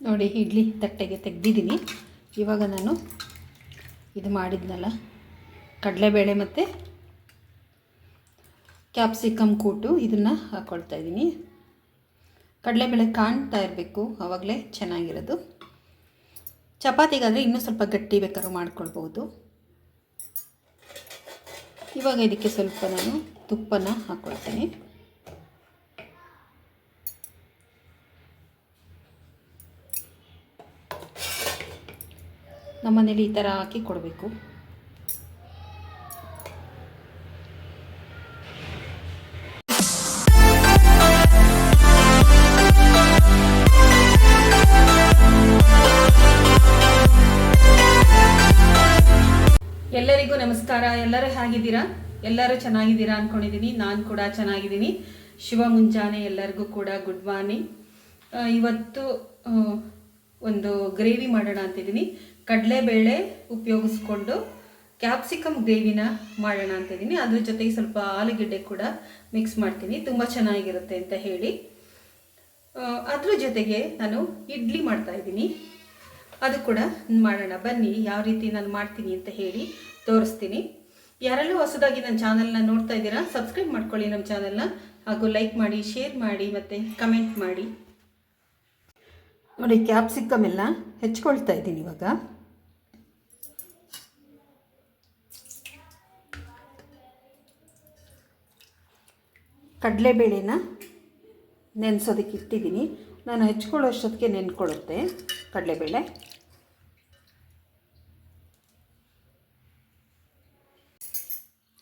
ನೋಡಿ, ಇಡ್ಲಿ ತಟ್ಟೆಗೆ ತೆಗ್ದಿದ್ದೀನಿ. ಇವಾಗ ನಾನು ಇದು ಮಾಡಿದ್ನಲ್ಲ, ಕಡಲೆಬೇಳೆ ಮತ್ತು ಕ್ಯಾಪ್ಸಿಕಮ್ ಕೂಟು ಇದನ್ನು ಹಾಕ್ಕೊಳ್ತಾ ಇದ್ದೀನಿ. ಕಡಲೆಬೇಳೆ ಕಾಣ್ತಾ ಇರಬೇಕು ಆವಾಗಲೇ ಚೆನ್ನಾಗಿರೋದು. ಚಪಾತಿಗಾದರೆ ಇನ್ನೂ ಸ್ವಲ್ಪ ಗಟ್ಟಿ ಬೇಕಾದ್ರೂ ಮಾಡ್ಕೊಳ್ಬೋದು ಇವಾಗ ಇದಕ್ಕೆ ಸ್ವಲ್ಪ ನಾನು ತುಪ್ಪನ ಹಾಕ್ಕೊಳ್ತೀನಿ ನಮ್ಮನೇಲಿ ಈ ಥರ ಹಾಕಿ ಕೊಡಬೇಕು. ಎಲ್ಲರಿಗೂ ನಮಸ್ಕಾರ. ಎಲ್ಲರೂ ಹೇಗಿದ್ದೀರಾ? ಎಲ್ಲರೂ ಚೆನ್ನಾಗಿದ್ದೀರಾ ಅಂದ್ಕೊಂಡಿದ್ದೀನಿ ನಾನು ಕೂಡ ಚೆನ್ನಾಗಿದ್ದೀನಿ. ಶಿವ ಮುಂಜಾನೆ ಎಲ್ಲರಿಗೂ ಕೂಡ ಗುಡ್ ಮಾರ್ನಿಂಗ್. ಇವತ್ತು ಒಂದು ಗ್ರೇವಿ ಮಾಡೋಣ ಅಂತಿದ್ದೀನಿ. ಕಡಲೆಬೇಳೆ ಉಪಯೋಗಿಸ್ಕೊಂಡು ಕ್ಯಾಪ್ಸಿಕಮ್ ಗ್ರೇವಿನ ಮಾಡೋಣ ಅಂತಿದ್ದೀನಿ ಅದ್ರ ಜೊತೆಗೆ ಸ್ವಲ್ಪ ಆಲೂಗೆಡ್ಡೆ ಕೂಡ ಮಿಕ್ಸ್ ಮಾಡ್ತೀನಿ. ತುಂಬ ಚೆನ್ನಾಗಿರುತ್ತೆ ಅಂತ ಹೇಳಿ. ಅದ್ರ ಜೊತೆಗೆ ನಾನು ಇಡ್ಲಿ ಮಾಡ್ತಾ ಇದ್ದೀನಿ. ಅದು ಕೂಡ ಮಾಡೋಣ. ಬನ್ನಿ, ಯಾವ ರೀತಿ ನಾನು ಮಾಡ್ತೀನಿ ಅಂತ ಹೇಳಿ ತೋರಿಸ್ತೀನಿ. ಯಾರಲ್ಲೂ ಹೊಸದಾಗಿ ನನ್ನ ಚಾನಲ್ನ ನೋಡ್ತಾ ಇದ್ದೀರಾ ಸಬ್ಸ್ಕ್ರೈಬ್ ಮಾಡ್ಕೊಳ್ಳಿ ನಮ್ಮ ಚಾನಲ್ನ ಹಾಗೂ ಲೈಕ್ ಮಾಡಿ ಶೇರ್ ಮಾಡಿ, ಮತ್ತು ಕಮೆಂಟ್ ಮಾಡಿ. ನೋಡಿ ಕ್ಯಾಪ್ಸಿಕಮ್ ಎಲ್ಲ ಹೆಚ್ಕೊಳ್ತಾ ಇದ್ದೀನಿ ಇವಾಗ. ಕಡಲೆಬೇಳೆನ ನೆನೆಸೋದಕ್ಕೆ ಇಟ್ಟಿದ್ದೀನಿ. ನಾನು ಹೆಚ್ಕೊಳ್ಳೋ ಅಷ್ಟೊತ್ತಿಗೆ ನೆನ್ಕೊಳ್ಳುತ್ತೆ ಕಡಲೆಬೇಳೆ.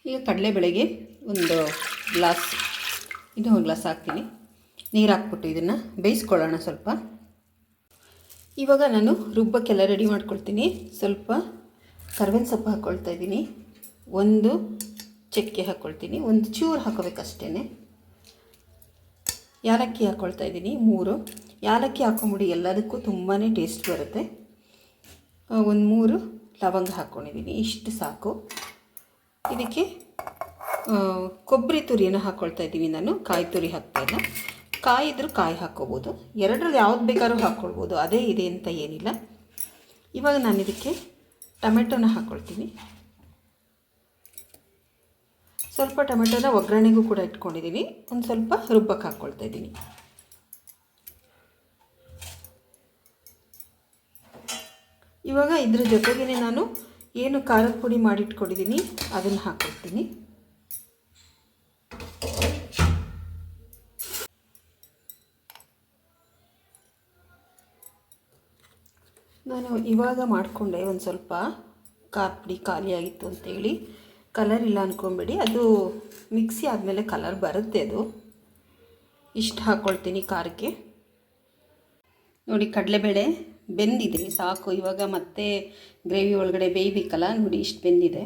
ಈಗ ಕಡಲೆಬೇಳೆಗೆ ಒಂದು ಗ್ಲಾಸ್, ಇನ್ನೂ ಒಂದು ಗ್ಲಾಸ್ ಹಾಕ್ತೀನಿ. ನೀರು ಹಾಕ್ಬಿಟ್ಟು ಇದನ್ನು ಬೇಯಿಸ್ಕೊಳ್ಳೋಣ ಸ್ವಲ್ಪ. ಇವಾಗ ನಾನು ರುಬ್ಬಕ್ಕೆಲ್ಲ ರೆಡಿ ಮಾಡ್ಕೊಳ್ತೀನಿ. ಸ್ವಲ್ಪ ಕರ್ಬೇವಿನ ಸೊಪ್ಪು ಹಾಕ್ಕೊಳ್ತಾ ಇದ್ದೀನಿ. ಒಂದು ಚಕ್ಕೆ ಹಾಕ್ಕೊಳ್ತೀನಿ ಒಂದು ಚೂರು ಹಾಕೋಬೇಕಷ್ಟೇ ಯಾಲಕ್ಕಿ ಹಾಕ್ಕೊಳ್ತಾ ಇದ್ದೀನಿ, ಮೂರು. ಯಾಲಕ್ಕಿ ಹಾಕೊಂಬಿಡಿ, ಎಲ್ಲದಕ್ಕೂ ತುಂಬಾ ಟೇಸ್ಟ್ ಬರುತ್ತೆ. ಒಂದು ಮೂರು ಲವಂಗ ಹಾಕ್ಕೊಂಡಿದ್ದೀನಿ ಇಷ್ಟು ಸಾಕು. ಇದಕ್ಕೆ ಕೊಬ್ಬರಿ ತುರಿಯನ್ನು ಹಾಕ್ಕೊಳ್ತಾ ಇದ್ದೀವಿ ನಾನು, ಕಾಯಿ ತುರಿ ಹಾಕ್ತಾಯಿಲ್ಲ. ಕಾಯಿ ಇದ್ದರೂ ಕಾಯಿ ಹಾಕ್ಕೋಬೋದು ಎರಡರಲ್ಲಿ ಯಾವ್ದು ಬೇಕಾದ್ರೂ ಹಾಕ್ಕೊಳ್ಬೋದು ಅದೇ ಇದೆ ಅಂತ ಏನಿಲ್ಲ. ಇವಾಗ ನಾನು ಇದಕ್ಕೆ ಟೊಮೆಟೊನ ಹಾಕ್ಕೊಳ್ತೀನಿ ಸ್ವಲ್ಪ ಟೊಮೆಟೊನ ಒಗ್ಗರಣೆಗೂ ಕೂಡ ಇಟ್ಕೊಂಡಿದ್ದೀನಿ ಒಂದು ಸ್ವಲ್ಪ ರುಬ್ಬಕ್ಕೆ ಹಾಕ್ಕೊಳ್ತಾ ಇದ್ದೀನಿ ಇವಾಗ ಇದ್ರ ಜೊತೆಗೇ ನಾನು ಏನು ಖಾರದ ಪುಡಿ ಮಾಡಿಟ್ಕೊಂಡಿದ್ದೀನಿ ಅದನ್ನು ಹಾಕ್ಕೊಳ್ತೀನಿ ನಾನು ಇವಾಗ ಮಾಡಿಕೊಂಡೆ ಒಂದು ಸ್ವಲ್ಪ ಖಾರ ಪುಡಿ ಖಾಲಿಯಾಗಿತ್ತು ಅಂತೇಳಿ. ಕಲರ್ ಇಲ್ಲ ಅಂದ್ಕೊಂಬೇಡಿ ಅದು ಮಿಕ್ಸಿ ಆದಮೇಲೆ ಕಲರ್ ಬರುತ್ತೆ ಅದು. ಇಷ್ಟು ಹಾಕ್ಕೊಳ್ತೀನಿ ಖಾರಕ್ಕೆ. ನೋಡಿ ಕಡಲೆಬೇಳೆ ಬೆಂದಿದೆ, ಸಾಕು. ಇವಾಗ ಮತ್ತೆ ಗ್ರೇವಿ ಒಳಗಡೆ ಬೇಯಬೇಕಲ್ಲ? ನೋಡಿ ಇಷ್ಟು ಬೆಂದಿದೆ.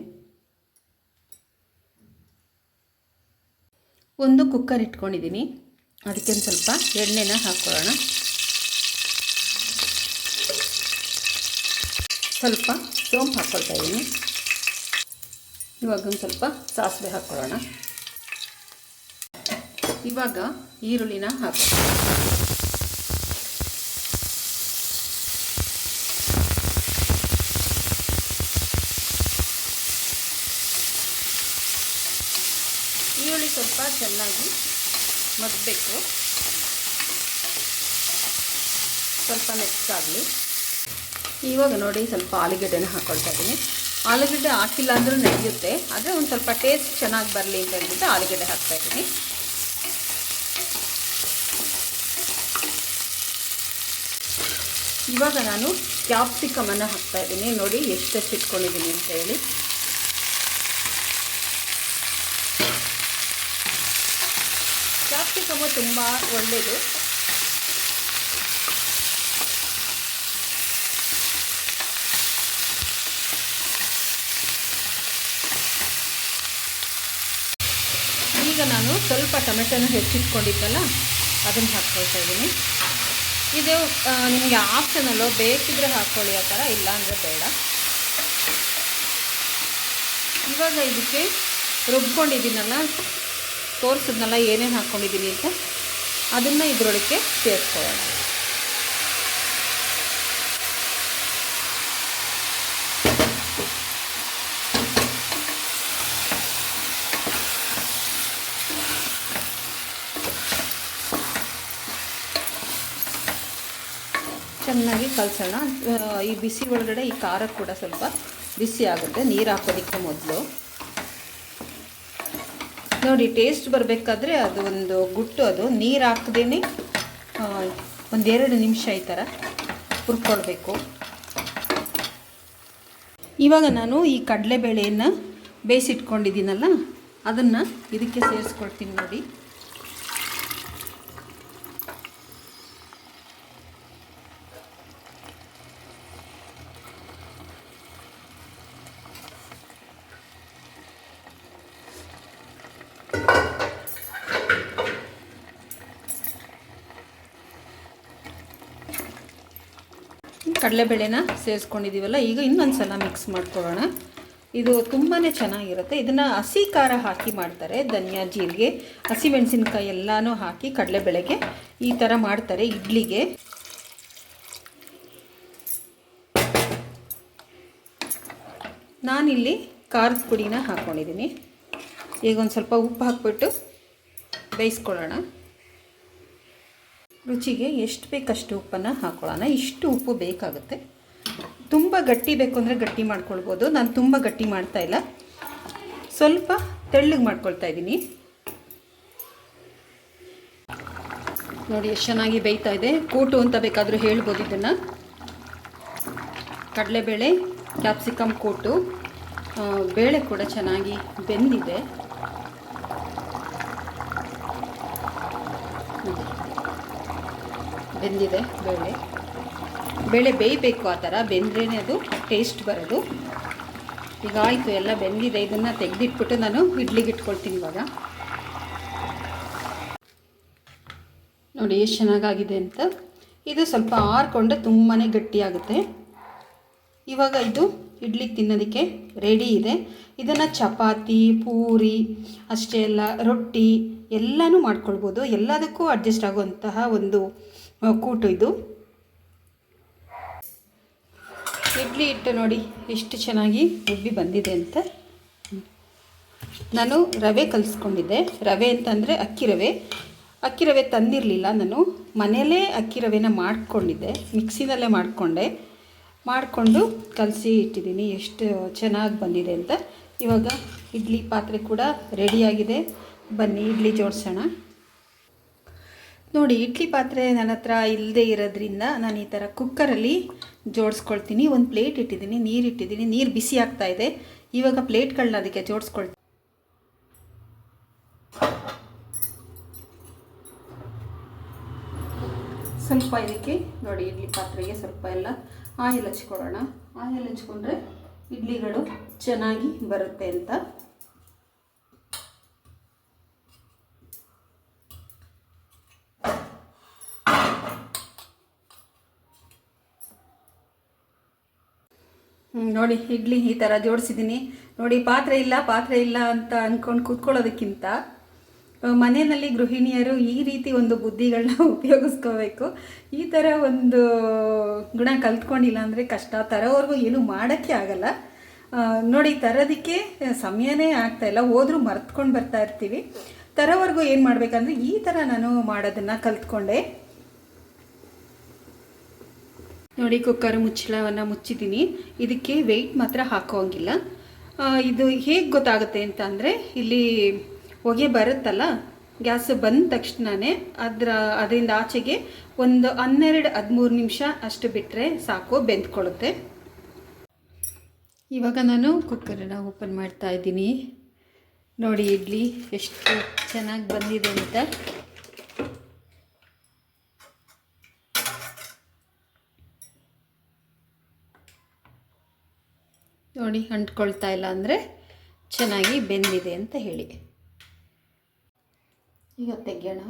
ಒಂದು ಕುಕ್ಕರ್ ಇಟ್ಕೊಂಡಿದ್ದೀನಿ. ಅದಕ್ಕೆ ಒಂದು ಸ್ವಲ್ಪ ಎಣ್ಣೆನ ಹಾಕ್ಕೊಳ್ಳೋಣ ಸ್ವಲ್ಪ ಸೋಂಪು ಹಾಕ್ಕೊಳ್ತಾ ಇದ್ದೀನಿ. ಇವಾಗ ಒಂದು ಸ್ವಲ್ಪ ಸಾಸಿವೆ ಹಾಕ್ಕೊಳ್ಳೋಣ. ಇವಾಗ ಈರುಳ್ಳಿನ ಹಾಕಿ. ಈರುಳ್ಳಿ ಸ್ವಲ್ಪ ಚೆನ್ನಾಗಿ ಮಗ್ಬೇಕು. ಸ್ವಲ್ಪ ಮೆತ್ತಗಾಗಲಿ. ಇವಾಗ ನೋಡಿ ಸ್ವಲ್ಪ ಆಲೂಗಡ್ಡೆನ ಹಾಕ್ಕೊಳ್ತಾ ಇದ್ದೀನಿ ಆಲೂಗೆಡ್ಡೆ ಹಾಕಿಲ್ಲ ಅಂದರೂ ನಡೆಯುತ್ತೆ ಆದರೆ ಒಂದು ಸ್ವಲ್ಪ ಟೇಸ್ಟ್ ಚೆನ್ನಾಗಿ ಬರಲಿ ಅಂತ ಹೇಳ್ಬಿಟ್ಟು ಆಲೂಗಡ್ಡೆ ಹಾಕ್ತಾ ಇದ್ದೀನಿ. ಇವಾಗ ನಾನು ಕ್ಯಾಪ್ಸಿಕಮನ್ನು ಹಾಕ್ತಾ ಇದ್ದೀನಿ. ನೋಡಿ ಎಷ್ಟೆಷ್ಟು ಇಟ್ಕೊಂಡಿದ್ದೀನಿ ಅಂತ ಹೇಳಿ. ಕ್ಯಾಪ್ಸಿಕಮು ತುಂಬ ಒಳ್ಳೆಯದು. ಈಗ ನಾನು ಸ್ವಲ್ಪ ಟೊಮೆಟೊನ ಹೆಚ್ಚಿಟ್ಕೊಂಡಿದ್ದಲ್ಲ ಅದನ್ನು ಹಾಕ್ಕೊಳ್ತಾ ಇದ್ದೀನಿ. ಇದು ನಿಮಗೆ ಆಪ್ಷನಲ್ಲು ಬೇಕಿದ್ರೆ ಹಾಕ್ಕೊಳ್ಳಿ ಆ ಥರ ಇಲ್ಲ ಅಂದರೆ ಬೇಡ. ಇವಾಗ ಇದಕ್ಕೆ ರುಬ್ಕೊಂಡಿದ್ದೀನಲ್ಲ, ತೋರಿಸಿದ್ನಲ್ಲ ಏನೇನು ಹಾಕ್ಕೊಂಡಿದ್ದೀನಿ ಅಂತ, ಅದನ್ನು ಇದರೊಳಗೆ ಸೇರಿಸ್ಕೊಳ್ಳೋಣ ಚೆನ್ನಾಗಿ ಕಲಸೋಣ. ಈ ಬಿಸಿ ಒಳಗಡೆ ಈ ಖಾರ ಕೂಡ ಸ್ವಲ್ಪ ಬಿಸಿ ಆಗುತ್ತೆ. ನೀರು ಹಾಕೋದಕ್ಕೆ ಮೊದಲು. ನೋಡಿ ಟೇಸ್ಟ್ ಬರಬೇಕಾದ್ರೆ ಅದು ಒಂದು ಗುಟ್ಟು, ಅದು ನೀರು ಹಾಕ್ದೇನೆ ಒಂದೆರಡು ನಿಮಿಷ ಈ ಥರ ಹುರ್ಕೊಳ್ಬೇಕು. ಇವಾಗ ನಾನು ಈ ಕಡಲೆಬೇಳೆಯನ್ನು ಬೇಯಿಸಿಟ್ಕೊಂಡಿದ್ದೀನಲ್ಲ, ಅದನ್ನು ಇದಕ್ಕೆ ಸೇರಿಸ್ಕೊಳ್ತೀನಿ ನೋಡಿ. ಕಡಲೆಬೇಳೆನ ಸೇರಿಸ್ಕೊಂಡಿದ್ದೀವಲ್ಲ ಈಗ ಇನ್ನೊಂದು ಸಲ ಮಿಕ್ಸ್ ಮಾಡ್ಕೊಳ್ಳೋಣ. ಇದು ತುಂಬಾ ಚೆನ್ನಾಗಿರುತ್ತೆ. ಇದನ್ನು ಹಸಿ ಖಾರ ಹಾಕಿ ಮಾಡ್ತಾರೆ, ಧನಿಯಾ ಜೀರಿಗೆ. ಹಸಿಮೆಣಸಿನ್ಕಾಯಿ ಎಲ್ಲನೂ ಹಾಕಿ ಕಡಲೆಬೇಳೆಗೆ ಈ ಥರ ಮಾಡ್ತಾರೆ, ಇಡ್ಲಿಗೆ. ನಾನಿಲ್ಲಿ ಖಾರದ ಪುಡಿನ ಹಾಕ್ಕೊಂಡಿದ್ದೀನಿ ಈಗ ಒಂದು ಸ್ವಲ್ಪ ಉಪ್ಪು ಹಾಕ್ಬಿಟ್ಟು ಬೇಯಿಸ್ಕೊಳ್ಳೋಣ. ರುಚಿಗೆ ಎಷ್ಟು ಬೇಕಷ್ಟು ಉಪ್ಪನ್ನು ಹಾಕೊಳ್ಳೋಣ. ಇಷ್ಟು ಉಪ್ಪು ಬೇಕಾಗುತ್ತೆ. ತುಂಬ ಗಟ್ಟಿ ಬೇಕು ಅಂದರೆ ಗಟ್ಟಿ ಮಾಡ್ಕೊಳ್ಬೋದು. ನಾನು ತುಂಬ ಗಟ್ಟಿ ಮಾಡ್ತಾ ಇಲ್ಲ. ಸ್ವಲ್ಪ ತೆಳ್ಳಗೆ ಮಾಡ್ಕೊಳ್ತಾ ಇದ್ದೀನಿ. ನೋಡಿ, ಎಷ್ಟು ಚೆನ್ನಾಗಿ ಬೇಯ್ತಾ ಇದೆ. ಕೂಟು ಅಂತ ಬೇಕಾದರೂ ಹೇಳ್ಬೋದು ಇದನ್ನು. ಕಡಲೆಬೇಳೆ, ಕ್ಯಾಪ್ಸಿಕಮ್ ಕೂಟು. ಬೇಳೆ ಕೂಡ ಚೆನ್ನಾಗಿ ಬೆಂದಿದೆ. ಬೆಂದಿದೆ ಬೇಳೆ. ಬೇಳೆ ಬೇಯಬೇಕು ಆ ಥರ ಬೆಂದ್ರೇ ಅದು ಟೇಸ್ಟ್ ಬರೋದು. ಈಗ ಆಯಿತು, ಎಲ್ಲ ಬೆಂದಿದೆ. ಇದನ್ನು ತೆಗೆದಿಟ್ಬಿಟ್ಟು ನಾನು ಇಡ್ಲಿಗೆ ಇಟ್ಕೊಳ್ತೀನಿ ಇವಾಗ. ನೋಡಿ, ಎಷ್ಟು ಚೆನ್ನಾಗಾಗಿದೆ ಅಂತ. ಇದು ಸ್ವಲ್ಪ ಆರ್ಕೊಂಡು ತುಂಬಾ ಗಟ್ಟಿಯಾಗುತ್ತೆ. ಇವಾಗ ಇದು ಇಡ್ಲಿಗೆ ತಿನ್ನೋದಕ್ಕೆ ರೆಡಿ ಇದೆ. ಇದನ್ನು ಚಪಾತಿ, ಪೂರಿ, ಅಷ್ಟೇ ಅಲ್ಲ, ರೊಟ್ಟಿ, ಎಲ್ಲನೂ ಮಾಡ್ಕೊಳ್ಬೋದು. ಎಲ್ಲದಕ್ಕೂ ಅಡ್ಜಸ್ಟ್ ಆಗುವಂತಹ ಒಂದು ಕೂಟು ಇದು. ಇಡ್ಲಿ ಹಿಟ್ಟು ನೋಡಿ ಎಷ್ಟು ಚೆನ್ನಾಗಿ ಉಬ್ಬಿ ಬಂದಿದೆ ಅಂತ. ನಾನು ರವೆ ಕಲಿಸ್ಕೊಂಡಿದ್ದೆ. ರವೆ ಅಂತಂದರೆ ಅಕ್ಕಿ ರವೆ. ಅಕ್ಕಿ ರವೆ ತಂದಿರಲಿಲ್ಲ ನಾನು. ಮನೆಯಲ್ಲೇ ಅಕ್ಕಿ ರವೆನ ಮಾಡಿಕೊಂಡಿದ್ದೆ. ಮಿಕ್ಸಿನಲ್ಲೇ ಮಾಡಿಕೊಂಡೆ. ಮಾಡಿಕೊಂಡು ಕಲಸಿ ಇಟ್ಟಿದ್ದೀನಿ. ಎಷ್ಟು ಚೆನ್ನಾಗಿ ಬಂದಿದೆ ಅಂತ. ಇವಾಗ ಇಡ್ಲಿ ಪಾತ್ರೆ ಕೂಡ ರೆಡಿಯಾಗಿದೆ ಬನ್ನಿ, ಇಡ್ಲಿ ಜೋಡಿಸೋಣ. ನೋಡಿ, ಇಡ್ಲಿ ಪಾತ್ರೆ ನನ್ನ ಹತ್ರ ಇಲ್ಲದೆ ಇರೋದ್ರಿಂದ ನಾನು ಈ ಥರ ಕುಕ್ಕರಲ್ಲಿ ಜೋಡಿಸ್ಕೊಳ್ತೀನಿ. ಒಂದು ಪ್ಲೇಟ್ ಇಟ್ಟಿದ್ದೀನಿ, ನೀರು ಇಟ್ಟಿದ್ದೀನಿ. ನೀರು ಬಿಸಿ ಆಗ್ತಾ ಇದೆ. ಇವಾಗ ಪ್ಲೇಟ್ಗಳನ್ನ ಅದಕ್ಕೆ ಜೋಡಿಸ್ಕೊಳ್ತೀನಿ. ಸ್ವಲ್ಪ ಇದಕ್ಕೆ, ನೋಡಿ, ಇಡ್ಲಿ ಪಾತ್ರೆಗೆ ಸ್ವಲ್ಪ ಎಲ್ಲ ಆಯಿಲ್ ಹಚ್ಕೊಳ್ಳೋಣ. ಆಯಿಲ್ ಹಚ್ಕೊಂಡ್ರೆ ಇಡ್ಲಿಗಳು ಚೆನ್ನಾಗಿ ಬರುತ್ತೆ ಅಂತ ನೋಡಿ, ಇಡ್ಲಿ ಈ ಥರ ಜೋಡಿಸಿದ್ದೀನಿ. ನೋಡಿ, ಪಾತ್ರೆ ಇಲ್ಲ ಪಾತ್ರೆ ಇಲ್ಲ ಅಂತ ಅಂದ್ಕೊಂಡು ಕೂತ್ಕೊಳ್ಳೋದಕ್ಕಿಂತ ಮನೆಯಲ್ಲಿ ಗೃಹಿಣಿಯರು ಈ ರೀತಿ ಒಂದು ಬುದ್ಧಿಗಳನ್ನ ಉಪಯೋಗಿಸ್ಕೋಬೇಕು. ಈ ಥರ ಒಂದು ಗುಣ ಕಲ್ತ್ಕೊಂಡಿಲ್ಲ ಅಂದರೆ ಕಷ್ಟ. ತರೋವರೆಗೂ ಏನು ಮಾಡೋಕ್ಕೆ ಆಗಲ್ಲ. ನೋಡಿ, ತರೋದಕ್ಕೆ ಸಮಯನೇ ಆಗ್ತಾ ಇಲ್ಲ. ಹೋದರೂ ಮರ್ತ್ಕೊಂಡು ಬರ್ತಾ ಇರ್ತೀವಿ. ತರೋವರೆಗೂ ಏನು ಮಾಡಬೇಕಂದ್ರೆ ಈ ಥರ ನಾನು ಮಾಡೋದನ್ನು ಕಲ್ತ್ಕೊಂಡೆ. ನೋಡಿ, ಕುಕ್ಕರ್ ಮುಚ್ಚಳವನ್ನು ಮುಚ್ಚಿದ್ದೀನಿ. ಇದಕ್ಕೆ ವೆಯ್ಟ್ ಮಾತ್ರ ಹಾಕೋಂಗಿಲ್ಲ ಇದು ಹೇಗೆ ಗೊತ್ತಾಗುತ್ತೆ ಅಂತ ಅಂದರೆ, ಇಲ್ಲಿ ಹೊಗೆ ಬರುತ್ತಲ್ಲ, ಗ್ಯಾಸ್ ಬಂದ ತಕ್ಷಣವೇ ಅದರ, ಅದರಿಂದ ಆಚೆಗೆ ಒಂದು ಹನ್ನೆರಡು, ಹದಿಮೂರು ನಿಮಿಷ ಅಷ್ಟು ಬಿಟ್ಟರೆ ಸಾಕು, ಬೆಂದ್ಕೊಳ್ಳುತ್ತೆ. ಇವಾಗ ನಾನು ಕುಕ್ಕರನ್ನು ಓಪನ್ ಮಾಡ್ತಾ ಇದ್ದೀನಿ. ನೋಡಿ, ಇಡ್ಲಿ ಎಷ್ಟು ಚೆನ್ನಾಗಿ ಬಂದಿದೆ ಅಂತ. ನೋಡಿ, ಅಂಟ್ಕೊಳ್ತಾ ಇಲ್ಲ ಅಂದರೆ ಚೆನ್ನಾಗಿ ಬೆಂದಿದೆ ಅಂತ ಹೇಳಿ. ಈಗ ತೆಗೆಯೋಣ.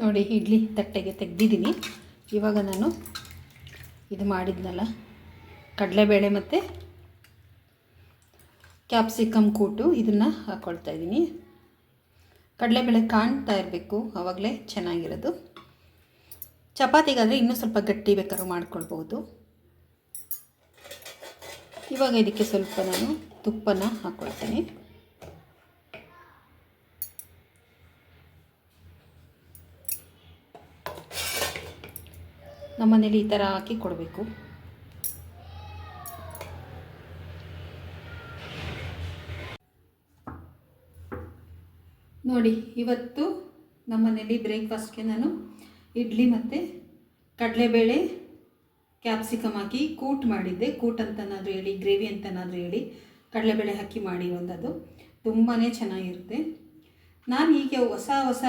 ನೋಡಿ, ಇಡ್ಲಿ ತಟ್ಟೆಗೆ ತೆಗೆದಿದ್ದೀನಿ. ಇವಾಗ ನಾನು ಇದು ಮಾಡಿದ್ನಲ್ಲ. ಕಡಲೆಬೇಳೆ ಮತ್ತು ಕ್ಯಾಪ್ಸಿಕಮ್ ಕೂಟು ಇದನ್ನು ಹಾಕ್ಕೊಳ್ತಾ ಇದ್ದೀನಿ. ಕಡಲೆಬೇಳೆ ಕಾಣ್ತಾ ಇರಬೇಕು ಆವಾಗಲೇ ಚೆನ್ನಾಗಿರೋದು. ಚಪಾತಿಗಾದರೆ ಇನ್ನೂ ಸ್ವಲ್ಪ ಗಟ್ಟಿ ಬೇಕಾದ್ರೂ ಮಾಡ್ಕೊಳ್ಬೋದು ಇವಾಗ ಇದಕ್ಕೆ ಸ್ವಲ್ಪ ನಾನು ತುಪ್ಪನ ಹಾಕ್ಕೊಳ್ತೀನಿ ನಮ್ಮನೇಲಿ ಈ ಥರ ಹಾಕಿ ಕೊಡಬೇಕು. ನೋಡಿ, ಇವತ್ತು ನಮ್ಮನೇಲಿ ಬ್ರೇಕ್ಫಾಸ್ಟ್ಗೆ ನಾನು ಇಡ್ಲಿ ಮತ್ತು ಕಡಲೆಬೇಳೆ, ಕ್ಯಾಪ್ಸಿಕಮ್ ಹಾಕಿ ಕೂಟ್ ಮಾಡಿದ್ದೆ. ಕೂಟ್ ಅಂತನಾದರೂ ಹೇಳಿ, ಗ್ರೇವಿ ಅಂತನಾದರೂ ಹೇಳಿ ಕಡಲೆಬೇಳೆ ಹಾಕಿ ಮಾಡಿರೋಂಥದ್ದು ತುಂಬಾ ಚೆನ್ನಾಗಿರುತ್ತೆ. ನಾನು ಹೀಗೆ ಹೊಸ ಹೊಸ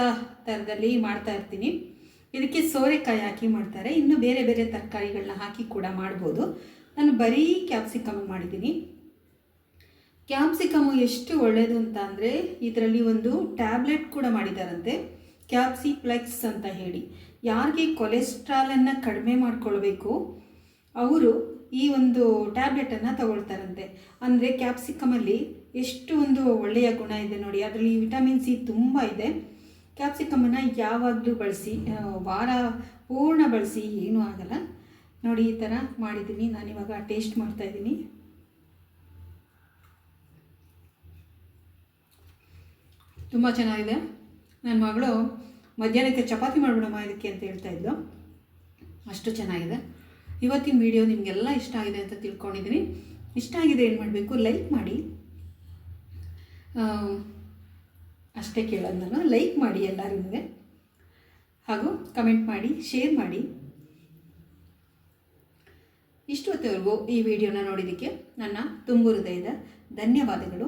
ಥರದಲ್ಲಿ ಮಾಡ್ತಾ ಇರ್ತೀನಿ. ಇದಕ್ಕೆ ಸೋರೆಕಾಯಿ ಹಾಕಿ ಮಾಡ್ತಾರೆ. ಇನ್ನು ಬೇರೆ ಬೇರೆ ತರಕಾರಿಗಳನ್ನ ಹಾಕಿ ಕೂಡ ಮಾಡ್ಬೋದು. ನಾನು ಬರೀ ಕ್ಯಾಪ್ಸಿಕಮ್ ಮಾಡಿದ್ದೀನಿ. ಕ್ಯಾಪ್ಸಿಕಮು ಎಷ್ಟು ಒಳ್ಳೆಯದು ಅಂತ ಅಂದರೆ ಇದರಲ್ಲಿ ಒಂದು ಟ್ಯಾಬ್ಲೆಟ್ ಕೂಡ ಮಾಡಿದಾರಂತೆ, ಕ್ಯಾಪ್ಸಿಪ್ಲೆಕ್ಸ್ ಅಂತ ಹೇಳಿ. ಯಾರಿಗೆ ಕೊಲೆಸ್ಟ್ರಾಲನ್ನು ಕಡಿಮೆ ಮಾಡಿಕೊಳ್ಬೇಕು, ಅವರು ಈ ಒಂದು ಟ್ಯಾಬ್ಲೆಟನ್ನು ತಗೊಳ್ತಾರಂತೆ. ಅಂದರೆ ಕ್ಯಾಪ್ಸಿಕಮಲ್ಲಿ ಎಷ್ಟು ಒಂದು ಒಳ್ಳೆಯ ಗುಣ ಇದೆ ನೋಡಿ, ಅದರಲ್ಲಿ ವಿಟಮಿನ್ ಸಿ ತುಂಬ ಇದೆ. ಕ್ಯಾಪ್ಸಿಕಮನ್ನು ಯಾವಾಗಲೂ ಬಳಸಿ ವಾರ ಪೂರ್ಣ ಬಳಸಿ, ಏನೂ ಆಗಲ್ಲ. ನೋಡಿ ಈ ಥರ ಮಾಡಿದ್ದೀನಿ, ನಾನಿವಾಗ ಟೇಸ್ಟ್ ಮಾಡ್ತಾಯಿದ್ದೀನಿ ತುಂಬ ಚೆನ್ನಾಗಿದೆ. ನನ್ನ ಮಗಳು ಮಧ್ಯಾಹ್ನಕ್ಕೆ ಚಪಾತಿ ಮಾಡಿಬಿಡಮ್ಮ ಇದಕ್ಕೆ ಅಂತ ಹೇಳ್ತಾ ಇದ್ಲು. ಅಷ್ಟು ಚೆನ್ನಾಗಿದೆ. ಇವತ್ತಿನ ವಿಡಿಯೋ ನಿಮಗೆಲ್ಲ ಇಷ್ಟ ಆಗಿದೆ ಅಂತ ತಿಳ್ಕೊಂಡಿದ್ದೀನಿ. ಇಷ್ಟ ಆಗಿದೆ ಏನು ಮಾಡಬೇಕು? ಲೈಕ್ ಮಾಡಿ. ಅಷ್ಟೇ ಕೇಳೋದು ನಾನು. ಲೈಕ್ ಮಾಡಿ ಎಲ್ಲರಿಗೂ ಹಾಗೂ ಕಮೆಂಟ್ ಮಾಡಿ ಶೇರ್ ಮಾಡಿ. ಇಷ್ಟೊತ್ತವರೆಗೂ ಈ ವಿಡಿಯೋನ ನೋಡಿದ್ದಕ್ಕೆ ನನ್ನ ತುಂಬು ಹೃದಯದ ಧನ್ಯವಾದಗಳು.